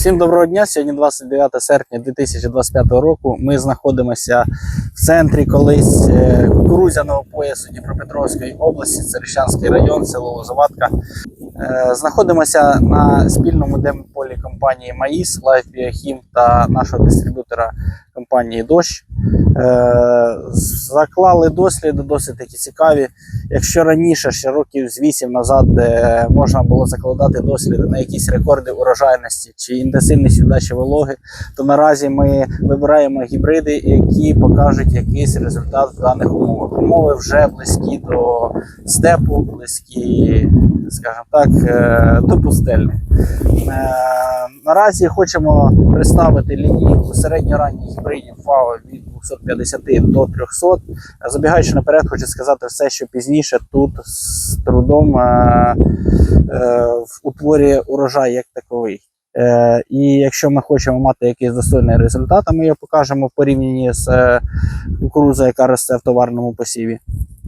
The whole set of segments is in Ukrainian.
Всім доброго дня. Сьогодні 29 серпня 2025 року. Ми знаходимося в центрі колись е, поясу Дніпропетровської області, це Рещанський район, село Лозоватка. Е, Знаходимося на спільному демополі компанії Маїс, Life Biochim та нашого дистриб'ютора компанії Дощ. Е, Заклали досліди досить такі цікаві. Якщо раніше, ще років з 8 назад, можна було закладати досліди на якісь рекорди урожайності чи інтенсивність віддачі вологи, то наразі ми вибираємо гібриди, які покажуть якийсь результат в даних умовах. Умови вже близькі до степу, близькі, скажімо так, е, до пустельних. Е, Наразі хочемо представити лінійку середньоранніх гібридів ФАО від 250 до 300. Забігаючи наперед, хочу сказати все, що пізніше тут з трудом е, е, утворює урожай як таковий. Е, і якщо ми хочемо мати якийсь достойний результат, а ми його покажемо в порівнянні з е, кукурудзою, яка росте в товарному посіві,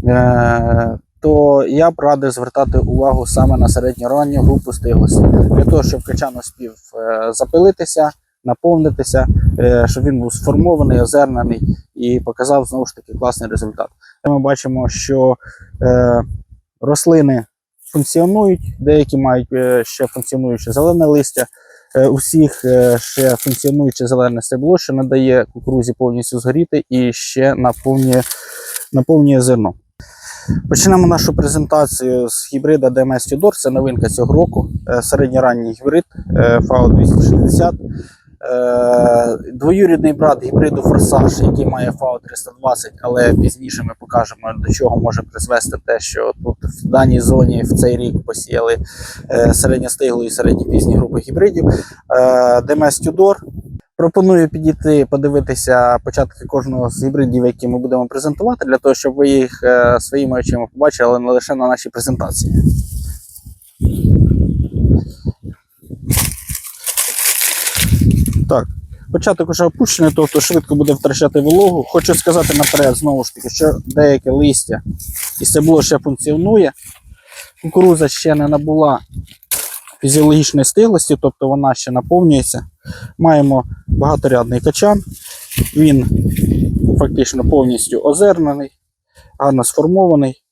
е, то я б радив звертати увагу саме на середньоранню групу стиглості, для того, щоб качан успів е, запилитися, наповнитися, е, щоб він був сформований, озернений і показав знову ж таки класний результат. Ми бачимо, що е, рослини функціонують, деякі мають е, ще функціонуюче зелене листя. У всіх е, ще функціонуюче зелене стебло, що надає кукурузі повністю згоріти і ще наповнює, наповнює зерно. Почнемо нашу презентацію з гібрида DMS Tudor. Це новинка цього року. Середньоранній гібрид е, FAO 260. Е, Двоюрідний брат гібриду Форсаж, який має FAO 320, але пізніше ми покажемо, до чого може призвести те, що тут в даній зоні в цей рік посіяли е, середньостиглу і середньопізні групи гібридів. Е, DMS Tudor. Пропоную підійти подивитися початки кожного з гібридів, які ми будемо презентувати, для того, щоб ви їх своїми очима побачили, але не лише на нашій презентації. Так, початок уже опущений, тобто швидко буде втрачати вологу. Хочу сказати наперед, знову ж таки, що деяке листя і стебло ще функціонує. Кукуруза ще не набула фізіологічної стиглості, тобто вона ще наповнюється. Маємо багаторядний качан. Він фактично повністю озернений, гарно сформований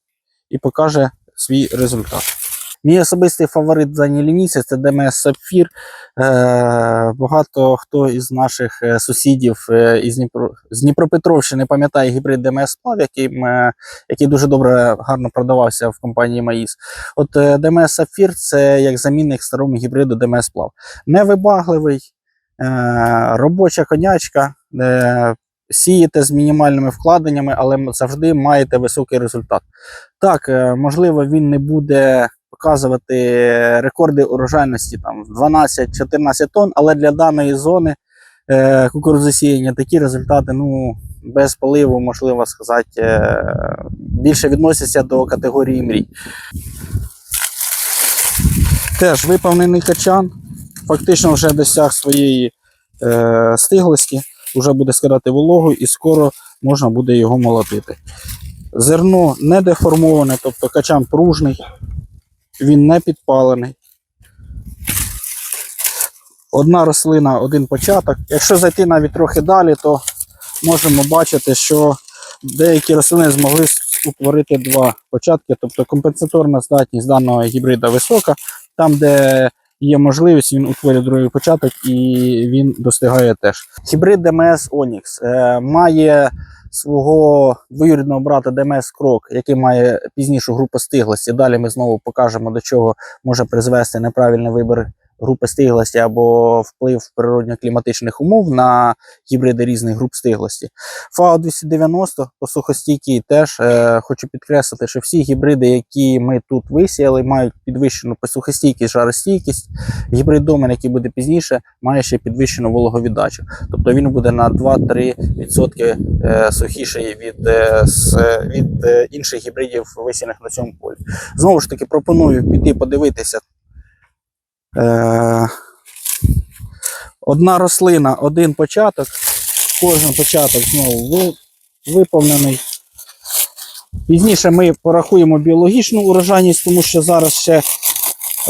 і покаже свій результат. Мій особистий фаворит в даній лінійці це DMS Сапфір. Е, багато хто із наших е, сусідів е, із Дніпро, з Дніпропетровщини пам'ятає гібрид DMS Сплав, який, який дуже добре гарно продавався в компанії Маїс. От DMS Сапфір це як замінник старому гібриду DMS Сплав. Невибагливий, робоча конячка. Сієте з мінімальними вкладеннями, але завжди маєте високий результат. Так, можливо, він не буде показувати рекорди урожайності там 12-14 тонн, але для даної зони е, кукурудзосіяння такі результати, ну, без поливу, можливо сказати, е, більше відносяться до категорії мрій. Теж виповнений качан, фактично вже досяг своєї е, стиглості, вже буде скидати вологу і скоро можна буде його молотити. Зерно не деформоване, тобто качан пружний, він не підпалений. Одна рослина, один початок. Якщо зайти навіть трохи далі, то можемо бачити, що деякі рослини змогли утворити два початки, тобто компенсаторна здатність даного гібрида висока. Там, де є можливість, він утворює другий початок і він достигає теж. Гібрид DMS Onyx е, має свого двоюрідного брата ДМС Крок, який має пізнішу групу стиглості. Далі ми знову покажемо, до чого може призвести неправильний вибір групи стиглості або вплив природньо-кліматичних умов на гібриди різних груп стиглості. FAO 290 посухостійкий теж е, хочу підкреслити, що всі гібриди, які ми тут висіяли, мають підвищену посухостійкість, жаростійкість. Гібрид домен, який буде пізніше, має ще підвищену вологовіддачу. Тобто він буде на 2-3% е, сухіший від, е, від е, інших гібридів, висіяних на цьому полі. Знову ж таки, пропоную піти подивитися. Е, одна рослина, один початок. Кожен початок знову виповнений. Пізніше ми порахуємо біологічну урожайність, тому що зараз ще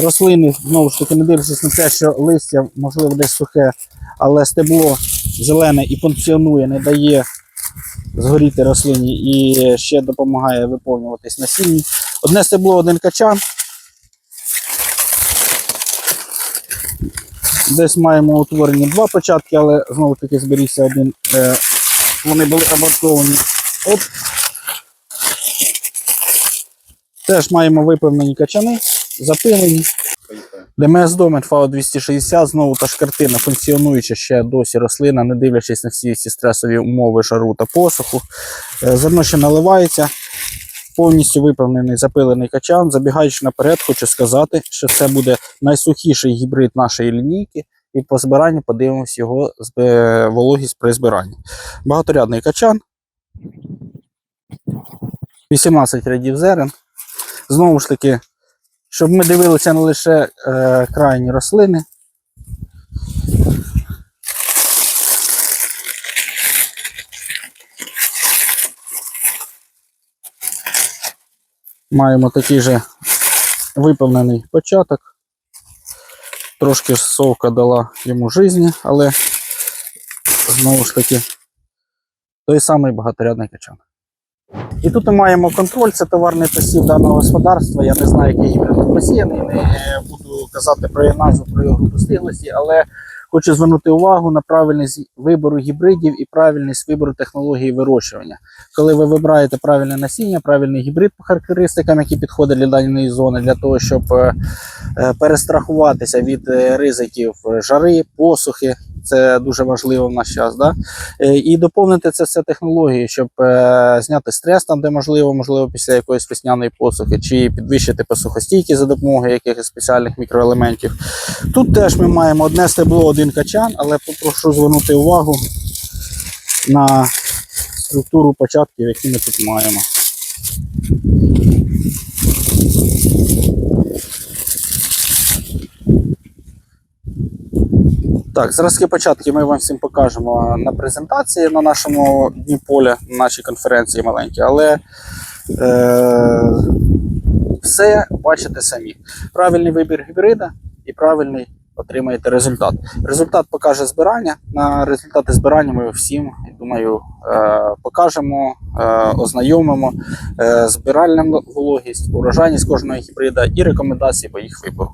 рослини, знову ж таки, не дивлячись на те, що листя, можливо, десь сухе, але стебло зелене і функціонує, не дає згоріти рослині і ще допомагає виповнюватись насінні. Одне стебло, один качан. Десь маємо утворені два початки, але знову таки зберігся один. Е, вони були абортовані. Оп. Теж маємо випевнені качани, запилені. ДМС Домен ФАО 260, знову та ж картина, функціонуюча ще досі рослина, не дивлячись на всі ці стресові умови жару та посуху. Е, Зерно ще наливається, повністю виповнений запилений качан. Забігаючи наперед, хочу сказати, що це буде найсухіший гібрид нашої лінійки. І по збиранню подивимось його збе- вологість при збиранні. Багаторядний качан. 18 рядів зерен. Знову ж таки, щоб ми дивилися не лише е, крайні рослини. Маємо такий же виповнений початок. Трошки совка дала йому житті, але знову ж таки той самий багаторядний качан. І тут ми маємо контроль, це товарний посів даного господарства. Я не знаю, який гібрид посіяний, не буду казати про його назву, про його групу але хочу звернути увагу на правильність вибору гібридів і правильність вибору технології вирощування. Коли ви вибираєте правильне насіння, правильний гібрид по характеристикам, які підходять для даної зони, для того, щоб е, е, перестрахуватися від е, ризиків жари, посухи. Це дуже важливо в наш час. Да? Е, І доповнити це все технологією, щоб е, зняти стрес там, де можливо, можливо, після якоїсь весняної посухи, чи підвищити посухостійкість за допомогою якихось спеціальних мікроелементів. Тут теж ми маємо одне стебло, один качан, але попрошу звернути увагу на структуру початків, які ми тут маємо. Так, зразки початки ми вам всім покажемо на презентації на нашому дні поля, на нашій конференції маленькій, але е, все бачите самі. Правильний вибір гібрида і правильний отримаєте результат. Результат покаже збирання. На результати збирання ми всім, думаю, е, покажемо, е, ознайомимо е, збиральну вологість, урожайність кожного гібрида і рекомендації по їх вибору.